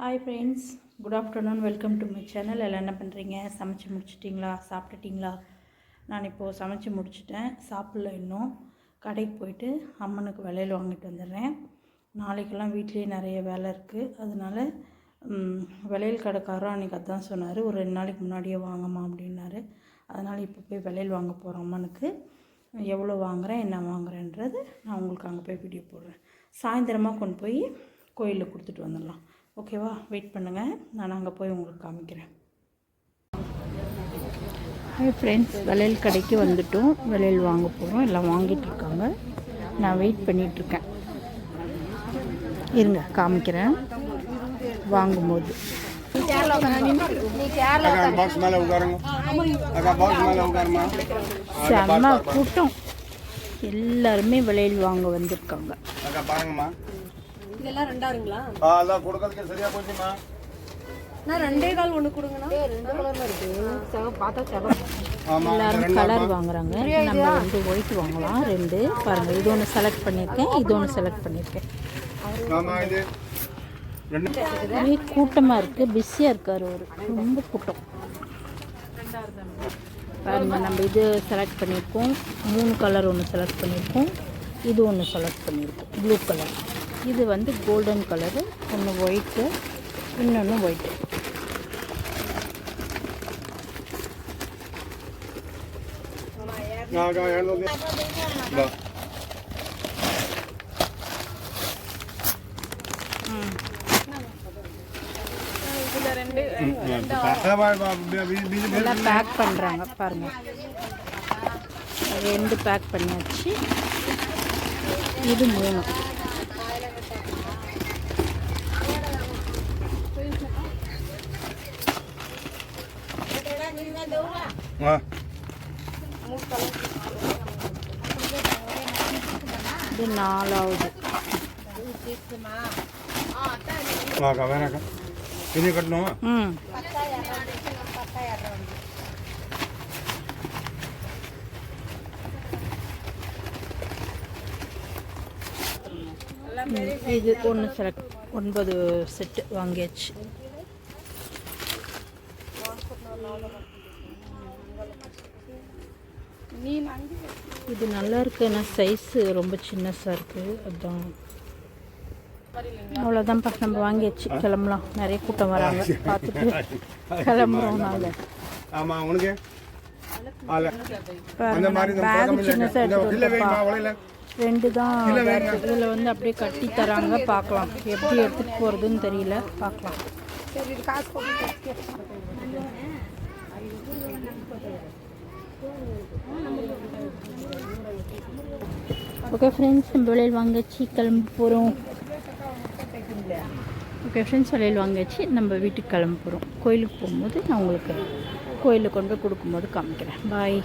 Hi friends good afternoon welcome to my channel எல்லாம் என்ன பண்ணுறீங்க சமைச்சு முடிச்சிட்டிங்களா? சாப்பிட்டுட்டிங்களா? நான் இப்போது சமைச்சு முடிச்சிட்டேன். சாப்பிடல இன்னும். கடைக்கு போயிட்டு அம்மனுக்கு விலையில் வாங்கிட்டு வந்துடுறேன். நாளைக்கெல்லாம் வீட்லேயே நிறைய வேலை இருக்குது அதனால விளையல் விலையில் கடைக்காரரும் அன்றைக்கி அதான் சொன்னார். ஒரு ரெண்டு நாளைக்கு முன்னாடியே வாங்கம்மா அப்படின்னாரு. அதனால் இப்போ போய் விலையில் வாங்க போகிறோம் அம்மனுக்கு. எவ்வளோ வாங்குறேன் என்ன வாங்குறேன்றது நான் உங்களுக்கு அங்கே போய் வீடியோ போடுறேன். சாயந்தரமாக கொண்டு போய் கோயிலில் கொடுத்துட்டு வந்துடலாம். ஓகேவா? வெயிட் பண்ணுங்கள் நான் அங்கே போய் உங்களுக்கு காமிக்கிறேன். ஹாய் ஃப்ரெண்ட்ஸ் வளையல் கடைக்கு வந்துட்டோம். வளையல் வாங்க போகிறோம் எல்லாம் வாங்கிட்டு இருக்காங்க. நான் வெயிட் பண்ணிகிட்ருக்கேன் இருங்க காமிக்கிறேன். வாங்கும்போது. செம்ம கூட்டம். எல்லாருமே விலையில் வாங்க வந்திருக்காங்க. பாருங்கம்மா இதெல்லாம் ரெண்டாருங்களா ஆ அதான் கொடுக்கறதுக்கு சரியா போச்சுமா? நான் ரெண்டே கால் ஒன்று கொடுங்கண்ணா. ரெண்டு கலர்ல இருக்கு. செவ பார்த்தா செவ. ஆமா எல்லாரும் கலர் வாங்குறாங்க. நம்ம வந்து ஒயிட் வாங்கலாம். ரெண்டு பாருங்கள் இது ஒன்று செலக்ட் பண்ணியிருக்கேன் இது ஒன்று செலக்ட் பண்ணியிருக்கேன். ஆமா இது ரெண்டு. ஒரே கூட்டமாக இருக்குது பிஸியாக இருக்கார் அவர். ரொம்ப கூட்டம். பாருங்க நம்ம இது செலக்ட் பண்ணியிருக்கோம். மூணு கலர் ஒன்று செலக்ட் பண்ணியிருக்கோம். இது ஒன்று செலக்ட் பண்ணியிருக்கோம். ப்ளூ கலர் இது வந்து கோல்டன் கலரு ஒன்று ஒயிட்டு இன்னொன்று ஒயிட்டு அக்கா பேக் பண்ணுறாங்க பாருங்கள் ரெண்டு பேக் பண்ணியாச்சு. இது மூணு. இது கட்டணுமா? ம். ம், இது ஒன்று செலக்ட் ஒன்பது செட்டு வாங்கியாச்சு. இது நல்லா இருக்கு ஆனால் சைஸு ரொம்ப சின்னஸாக இருக்குது அதுதான் அவ்வளோதான்ப்பா நம்ம வாங்கியாச்சு. கிளம்பலாம். நிறைய கூட்டம் வராங்க. பார்த்துட்டு கிளம்புறோம் நாங்கள் ஆமா உனக்கு? பேக் சின்னஸாக எடுத்துகிட்டு ரெண்டு தான் இதில் வந்து அப்படியே கட்டி தராங்க. பார்க்கலாம். எப்படி எடுத்துகிட்டு போகிறதுன்னு தெரியல. பார்க்கலாம். சரி இது காசு ஓகே ஃப்ரெண்ட்ஸ் நம்ம விலையில் வாங்கச்சு கிளம்ப போகிறோம் ஓகே ஃப்ரெண்ட்ஸ் விலையில் வாங்கச்சு நம்ம வீட்டுக்கு கிளம்ப போகிறோம் கோயிலுக்கு போகும்போது நான் உங்களுக்கு கோயிலுக்கு கொண்டு போய் கொடுக்கும்போது காமிக்கிறேன். பாய்